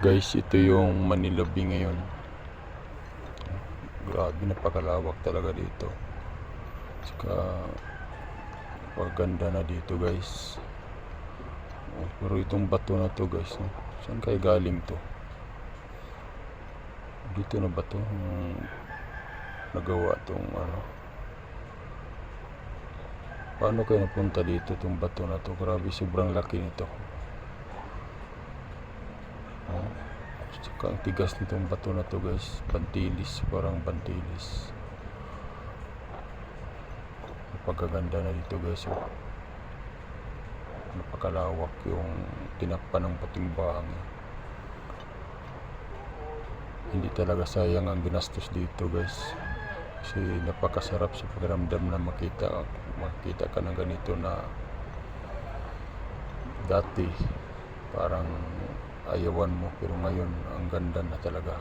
Guys, ito yung Manila Bay ngayon. Grabe, napakalawak talaga dito. Saka, paganda na dito guys. Oh, pero itong bato na to guys, no? saan kayo galing to? Dito na ba to? Yung nagawa tong ano? Paano kayo napunta dito itong bato na to? Grabe, sobrang laki nito. Oh, saka ang tigas nitong bato na to guys. Bantilis, parang bantilis. Napakaganda na dito guys. Oh. Napakalawak yung tinakpan ng patimbang. Hindi talaga sayang ang ginastos dito guys. Kasi napakasarap sa pakiramdam na makita makita ka ng ganito na dati parang ayawan mo pero ngayon ang ganda na talaga